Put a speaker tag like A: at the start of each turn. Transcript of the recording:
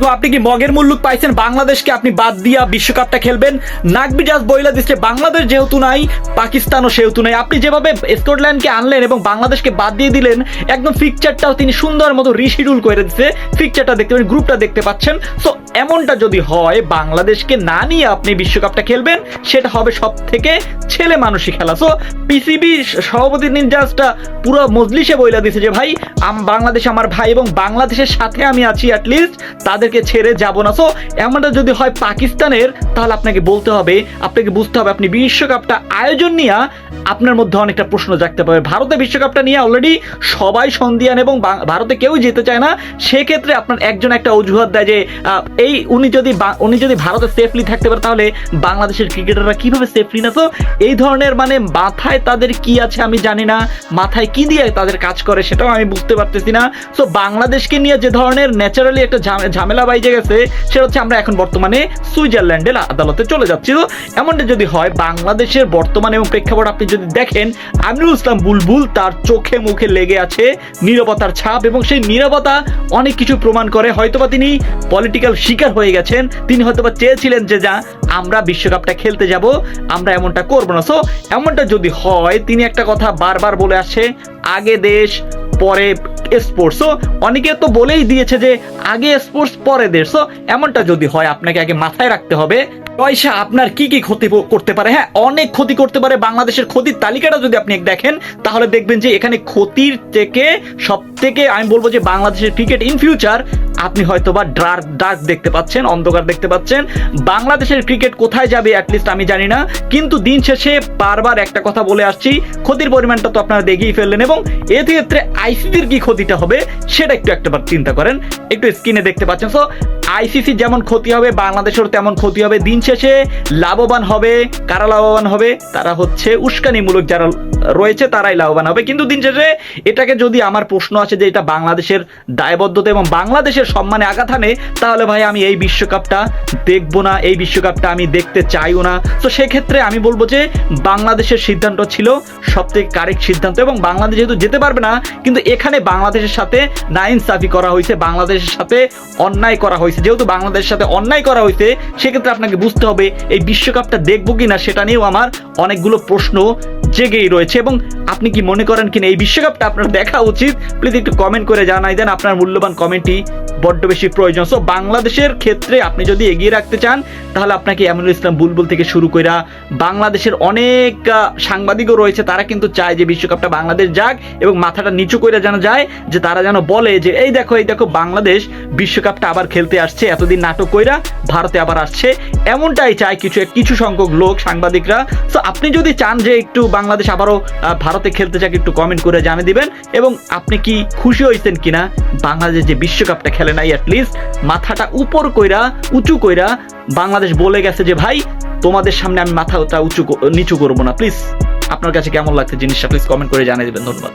A: তো আপনি কি মগের মুল্লুক পাইছেন? বাংলাদেশকে আপনি বাদ দিয়া বিশ্বকাপটা খেলবেন? নাকবি জাস বইলা দিচ্ছে বাংলাদেশ যেহেতু নাই, পাকিস্তানও সেহেতু নাই। আপনি যেভাবে স্কটল্যান্ডকে আনলেন এবং বাংলাদেশকে বাদ দিয়ে দিলেন, একদম ফিকচারটাও তিনি সুন্দর মতো রিশিডিউল করে দিচ্ছে ফিকচারটা দেখতে পাচ্ছেন গ্রুপটা দেখতে পাচ্ছেন। সো এমনটা যদি হয়, বাংলাদেশকে না নিয়ে আপনি বিশ্বকাপটা খেলবেন, সেটা হবে সব থেকে ছেলে মানুষই খেলা। সো পিসিবি সভাপতি নির্যাসটা পুরো মজলিসে বইলা দিছে যে, ভাই বাংলাদেশ আমার ভাই এবং বাংলাদেশের সাথে আমি আছি অ্যাটলিস্ট তাদেরকে ছেড়ে যাব না। সো এমনটা যদি হয় পাকিস্তানের তাহলে আপনাকে বলতে হবে, আপনাকে বুঝতে হবে আপনি বিশ্বকাপটা আয়োজন নিয়ে আপনার মধ্যে অনেকটা প্রশ্ন জাগতে পারে। ভারতে বিশ্বকাপটা নিয়ে অলরেডি সবাই সন্দিয়ান এবং ভারতে কেউ যেতে চায় না। সেক্ষেত্রে আপনার একজন একটা অজুহাত দেয় যে এই উনি যদি উনি যদি ভারতে সেফলি থাকতে পারে তাহলে বাংলাদেশের ক্রিকেটাররা কীভাবে সেফলি না? তো এই ধরনের মানে মাথায় তাদের কি আছে আমি জানি না। মাথায় কি দিয়ে তাদের কাজ করে সেটাও আমি বুঝতে পারতেছি না। সো বাংলাদেশকে নিয়ে যে ধরনের ন্যাচারালি একটা ঝামেলা বাইজে গেছে, সেটা হচ্ছে আমরা এখন বর্তমানে সুইজারল্যান্ডের আদালতে চলে যাচ্ছি তো এমনটা যদি হয়, বাংলাদেশের বর্তমান এবং প্রেক্ষাপট আপনি যদি দেখেন আমিরুল ইসলাম বুলবুল তার চোখে মুখে লেগে আছে নীরবতার ছাপ এবং সেই নীরবতা অনেক কিছু প্রমাণ করে। হয়তোবা তিনি পলিটিক্যাল শিকার হয়ে গেছেন, তিনি হয়তোবা চেয়েছিলেন যে, যা, আমরা বিশ্বকাপটা খেলতে যাব, আমরা এমনটা করব না। সো এমনটা যদি হয়, তিনি একটা কথা বারবার বলে আসছে আগে দেশ, পরে স্পোর্টস অনেকে তো বলেই দিয়েছে যে আগে স্পোর্টস পরে দেশ এমনটা যদি হয়, আপনাকে আগে মাথায় রাখতে হবে। পয়সা আপনার কি কি ক্ষতি করতে পারে হ্যাঁ অনেক ক্ষতি করতে পারে, বাংলাদেশের ক্ষতির তালিকাটা যদি আপনি দেখেন, তাহলে দেখবেন যে এখানে ক্ষতির থেকে সব থেকে আমি বলব যে বাংলাদেশের ক্রিকেট ইন ফিউচার আপনি হয়তো বা ডার্ক ডার্ক দেখতে পাচ্ছেন, অন্ধকার দেখতে পাচ্ছেন। বাংলাদেশের ক্রিকেট কোথায় যাবে অ্যাটলিস্ট আমি জানি না। কিন্তু দিন শেষে বারবার একটা কথা বলে আসছি, ক্ষতির পরিমাণটা তো আপনারা দেখেই ফেললেন এবং এক্ষেত্রে আইসিসির কি ক্ষতিটা হবে, সেটা একটু একটাবার চিন্তা করেন। একটু স্ক্রিনে দেখতে পাচ্ছেন। সো আইসিসি যেমন ক্ষতি হবে বাংলাদেশের তেমন ক্ষতি হবে। দিন শেষে লাভবান হবে। কারা লাভবান হবে? তারা হচ্ছে উস্কানিমূলক যারা রয়েছে, তারাই লাভবান হবে। কিন্তু দিন শেষে এটাকে যদি আমার প্রশ্ন আছে যে এটা বাংলাদেশের দায়বদ্ধতা এবং বাংলাদেশের সম্মানে আঘাত আনে তাহলে ভাই আমি এই বিশ্বকাপটা দেখব না, এই বিশ্বকাপটা আমি দেখতে চাইও না। তো সেক্ষেত্রে আমি বলব যে বাংলাদেশের সিদ্ধান্ত ছিল সবথেকে কারেক্ট সিদ্ধান্ত এবং বাংলাদেশ যেহেতু যেতে পারবে না, কিন্তু এখানে বাংলাদেশের সাথে নাইন সাফি করা হয়েছে, বাংলাদেশের সাথে অন্যায় করা হয়েছে। যেহেতু বাংলাদেশের সাথে অন্যায় করা হয়েছে, সেক্ষেত্রে আপনাকে বুঝতে হবে এই বিশ্বকাপটা দেখব কিনা সেটা নিয়েও আমার অনেকগুলো প্রশ্ন জেগেই রয়েছে। এবং আপনি কি মনে করেন কিনা এই বিশ্বকাপটা আপনার দেখা উচিত? প্লিজ একটু কমেন্ট করে জানাই দেন, আপনার মূল্যবান কমেন্টই বড্ড বেশি প্রয়োজন। সো বাংলাদেশের ক্ষেত্রে আপনি যদি এগিয়ে রাখতে চান, তাহলে আপনাকে আমিনুল ইসলাম বুলবুল থেকে শুরু কইরা বাংলাদেশের অনেক সাংবাদিকও রয়েছে, তারা কিন্তু চায় যে বিশ্বকাপটা বাংলাদেশ যাক এবং মাথাটা নিচু করে যেন যায়, যে তারা যেন বলে যে, এই দেখো এই দেখো, বাংলাদেশ বিশ্বকাপটা আবার খেলতে আসছে, এতদিন নাটক কইরা ভারতে আবার আসছে। এমনটাই চায় কিছু কিছু সংখ্যক লোক, সাংবাদিকরা। সো আপনি যদি চান যে একটু বাংলাদেশ আবারও ভারতে খেলতে চাক, একটু কমেন্ট করে জানিয়ে দিবেন। এবং আপনি কি খুশি হয়েছেন কিনা? বাংলাদেশ যে বিশ্বকাপটা খেলে নাই অ্যাটলিস্ট মাথাটা উপর কইরা, উঁচু কইরা বাংলাদেশ বলে গেছে যে, ভাই, তোমাদের সামনে আমি মাথাটা উঁচু নিচু করব না। প্লিজ আপনার কাছে কেমন লাগছে জিনিসটা? প্লিজ কমেন্ট করে জানিয়ে দেবেন। ধন্যবাদ।